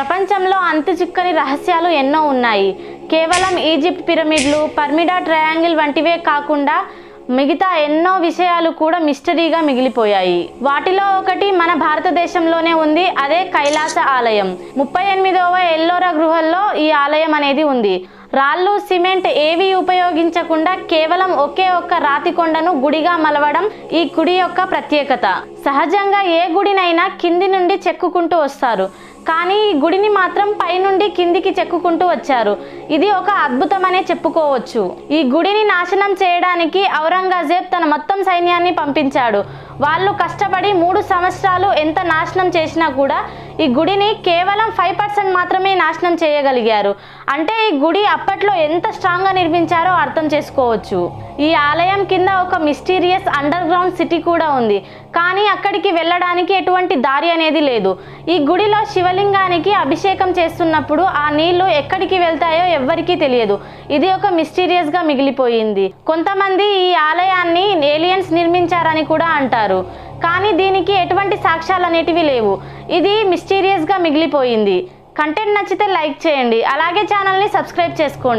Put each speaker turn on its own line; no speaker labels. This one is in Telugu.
ప్రపంచంలో అంతు చిక్కని రహస్యాలు ఎన్నో ఉన్నాయి. కేవలం ఈజిప్ట్ పిరమిడ్లు పర్మిడా ట్రయాంగిల్ వంటివే కాకుండా మిగతా ఎన్నో విషయాలు కూడా మిస్టరీగా మిగిలిపోయాయి. వాటిలో ఒకటి మన భారతదేశంలోనే ఉంది అదే కైలాస ఆలయం. ముప్పై ఎనిమిదవ ఎల్లోరా గృహల్లో ఈ ఆలయం అనేది ఉంది. రాళ్ళు సిమెంట్ ఏవి ఉపయోగించకుండా కేవలం ఒకే ఒక్క రాతి కొండను గుడిగా మలవడం ఈ గుడి యొక్క ప్రత్యేకత. సహజంగా ఏ గుడినైనా కింది నుండి చెక్కుకుంటూ వస్తారు. కానీ ఈ గుడిని మాత్రం పైనుండి కిందికి చెక్కుకుంటూ వచ్చారు. ఇది ఒక అద్భుతమనే చెప్పుకోవచ్చు. ఈ గుడిని నాశనం చేయడానికి ఔరంగజేబ్ తన మొత్తం సైన్యాన్ని పంపించాడు. వాళ్ళు కష్టపడి మూడు సంవత్సరాలు ఎంత నాశనం చేసినా కూడా ఈ గుడిని కేవలం ఫైవ్ పర్సెంట్ మాత్రమే నాశనం చేయగలిగారు. అంటే ఈ గుడి అప్పట్లో ఎంత స్ట్రాంగ్గా నిర్మించారో అర్థం చేసుకోవచ్చు. ఈ ఆలయం కింద ఒక మిస్టీరియస్ అండర్ గ్రౌండ్ సిటీ కూడా ఉంది. కానీ అక్కడికి వెళ్ళడానికి ఎటువంటి దారి అనేది లేదు. ఈ గుడిలో శివలింగానికి అభిషేకం చేస్తున్నప్పుడు ఆ నీళ్ళు ఎక్కడికి వెళ్తాయో ఎవ్వరికీ తెలియదు. ఇది ఒక మిస్టీరియస్గా మిగిలిపోయింది. కొంతమంది ఈ ఆలయాన్ని ఏలియన్స్ నిర్మించారని కూడా అంటారు. కానీ దీనికి ఎటువంటి సాక్ష్యాలు అనేటివి లేవు. ఇది మిస్టీరియస్గా మిగిలిపోయింది. కంటెంట్ నచ్చితే లైక్ చేయండి. అలాగే ఛానల్ని సబ్స్క్రైబ్ చేసుకోండి.